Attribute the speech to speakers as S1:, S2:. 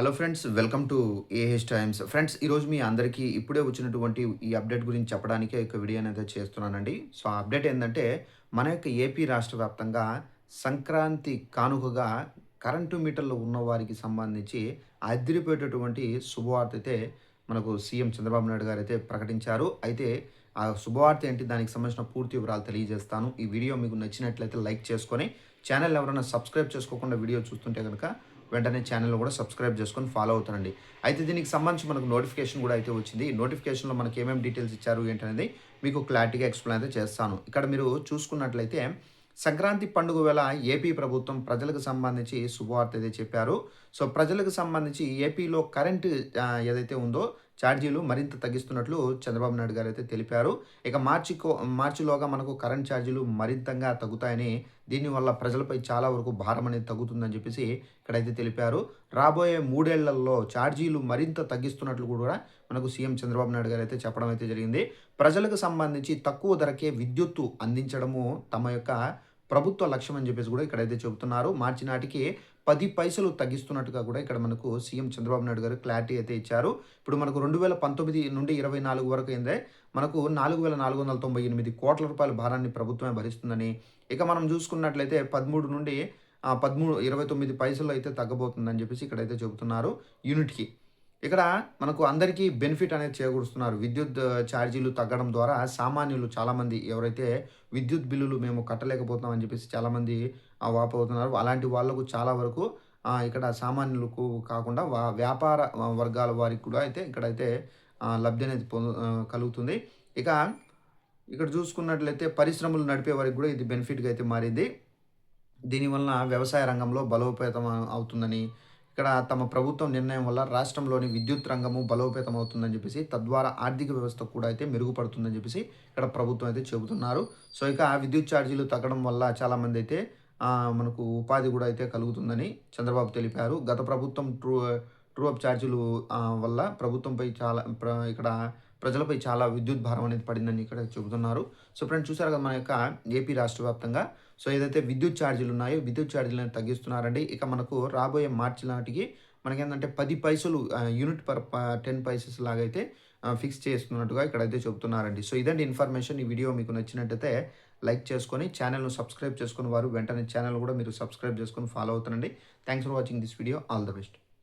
S1: Hello friends welcome to AH times friends ఈరోజు మీ అందరికీ ఇప్పుడే వచ్చినటువంటి ఈ అప్డేట్ గురించి చెప్పడానికే ఒక వీడియో అనేది చేస్తున్నానండి. సో ఆ అప్డేట్ ఏంటంటే మన యొక్క ఏపీ రాష్ట్ర వ్యాప్తంగా సంక్రాంతి కానుకగా కరెంటు మీటర్లు ఉన్న వారికి సంబంధించి అదిరిపోయేటటువంటి శుభవార్త అయితే మనకు సీఎం చంద్రబాబు నాయుడు గారు అయితే ప్రకటించారు. అయితే ఆ శుభవార్త ఏంటి దానికి సంబంధించిన పూర్తి వివరాలు తెలియజేస్తాను. ఈ వీడియో మీకు నచ్చినట్లయితే లైక్ చేసుకొని ఛానల్ ఎవరైనా సబ్స్క్రైబ్ చేసుకోకుండా వీడియో చూస్తుంటే కనుక వెంటనే ఛానల్ కూడా సబ్స్క్రైబ్ చేసుకొని ఫాలో అవుతానండి అయితే దీనికి సంబంధించి మనకు నోటిఫికేషన్ కూడా అయితే వచ్చింది. ఈ నోటిఫికేషన్లో మనకి ఏమేమి డీటెయిల్స్ ఇచ్చారు ఏంటనేది మీకు క్లారిటీగా ఎక్స్ప్లెయిన్ అయితే చేస్తాను. ఇక్కడ మీరు చూసుకున్నట్లయితే సంక్రాంతి పండుగ వేళ ఏపీ ప్రభుత్వం ప్రజలకు సంబంధించి శుభవార్త అయితే చెప్పారు. సో ప్రజలకు సంబంధించి ఏపీలో కరెంటు ఏదైతే ఉందో ఛార్జీలు మరింత తగ్గిస్తున్నట్లు చంద్రబాబు నాయుడు గారు అయితే తెలిపారు. ఇక మార్చి కో- మార్చిలోగా మనకు కరెంట్ ఛార్జీలు మరింతగా తగ్గుతాయని దీనివల్ల ప్రజలపై చాలా వరకు భారం అనేది తగ్గుతుందని చెప్పేసి ఇక్కడైతే తెలిపారు. రాబోయే మూడేళ్ళలో ఛార్జీలు మరింత తగ్గిస్తున్నట్లు కూడా మనకు సీఎం చంద్రబాబు నాయుడు గారు అయితే చెప్పడం అయితే జరిగింది. ప్రజలకు సంబంధించి తక్కువ ధరకే విద్యుత్తు అందించడము తమ యొక్క ప్రభుత్వ లక్ష్యం అని చెప్పేసి కూడా ఇక్కడైతే చెబుతున్నారు. మార్చి నాటికి పది పైసలు తగ్గిస్తున్నట్టుగా కూడా ఇక్కడ మనకు సీఎం చంద్రబాబు నాయుడు గారు క్లారిటీ అయితే ఇచ్చారు. ఇప్పుడు మనకు రెండు వేల పంతొమ్మిది నుండి ఇరవై నాలుగు వరకు ఏందే మనకు నాలుగు వేల నాలుగు వందల తొంభై ఎనిమిది కోట్ల రూపాయల భారాన్ని ప్రభుత్వమే భరిస్తుందని. ఇక మనం చూసుకున్నట్లయితే పదమూడు నుండి పదమూడు ఇరవై తొమ్మిది పైసలు అయితే తగ్గబోతుందని చెప్పేసి ఇక్కడైతే చెబుతున్నారు యూనిట్కి. ఇక్కడ మనకు అందరికీ బెనిఫిట్ అనేది చేకూరుస్తున్నారు. విద్యుత్ ఛార్జీలు తగ్గడం ద్వారా సామాన్యులు చాలామంది ఎవరైతే విద్యుత్ బిల్లులు మేము కట్టలేకపోతున్నాం అని చెప్పేసి చాలామంది ఆ, వాపోతున్నారు. అలాంటి వాళ్ళకు చాలా వరకు ఇక్కడ సామాన్యులకు కాకుండా వా వ్యాపార వర్గాల వారికి కూడా అయితే ఇక్కడైతే అయితే లబ్ధి అనేది పొందు కలుగుతుంది. ఇక ఇక్కడ చూసుకున్నట్లయితే పరిశ్రమలు నడిపే వారికి కూడా ఇది బెనిఫిట్గా అయితే మారింది. దీనివలన వ్యవసాయ రంగంలో బలోపేతం అవుతుందని ఇక్కడ తమ ప్రభుత్వం నిర్ణయం వల్ల రాష్ట్రంలోని విద్యుత్ రంగము బలోపేతం అవుతుందని చెప్పేసి తద్వారా ఆర్థిక వ్యవస్థ కూడా అయితే మెరుగుపడుతుందని చెప్పేసి ఇక్కడ ప్రభుత్వం అయితే చెబుతున్నారు. సో ఇక విద్యుత్ ఛార్జీలు తగ్గడం వల్ల చాలామంది అయితే మనకు ఉపాధి కూడా అయితే కలుగుతుందని చంద్రబాబు తెలిపారు. గత ప్రభుత్వం ట్రూ ట్రూ అప్ ఛార్జీలు వల్ల ప్రభుత్వంపై చాలా ప్ర ఇక్కడ ప్రజలపై చాలా విద్యుత్ భారం అనేది పడిందని ఇక్కడ చెబుతున్నారు. సో ఫ్రెండ్స్ చూసారు కదా మన యొక్క ఏపీ రాష్ట్ర వ్యాప్తంగా? సో ఏదైతే విద్యుత్ ఛార్జీలు ఉన్నాయో విద్యుత్ ఛార్జీలను తగ్గిస్తున్నారండి. ఇక మనకు రాబోయే మార్చి నాటికి మనకేంటంటే పది పైసలు యూనిట్ పర్ టెన్ పైసెస్ లాగైతే ఫిక్స్ చేస్తున్నట్టుగా ఇక్కడైతే చెబుతున్నారండి. సో ఇదండి ఇన్ఫర్మేషన్. ఈ వీడియో మీకు నచ్చినట్టయితే లైక్ చేసుకొని ఛానల్ను సబ్స్క్రైబ్ చేసుకుని వారు వెంటనే ఛానల్ కూడా మీరు సబ్స్క్రైబ్ చేసుకొని ఫాలో అవుతానండి thanks for watching this video. All the best.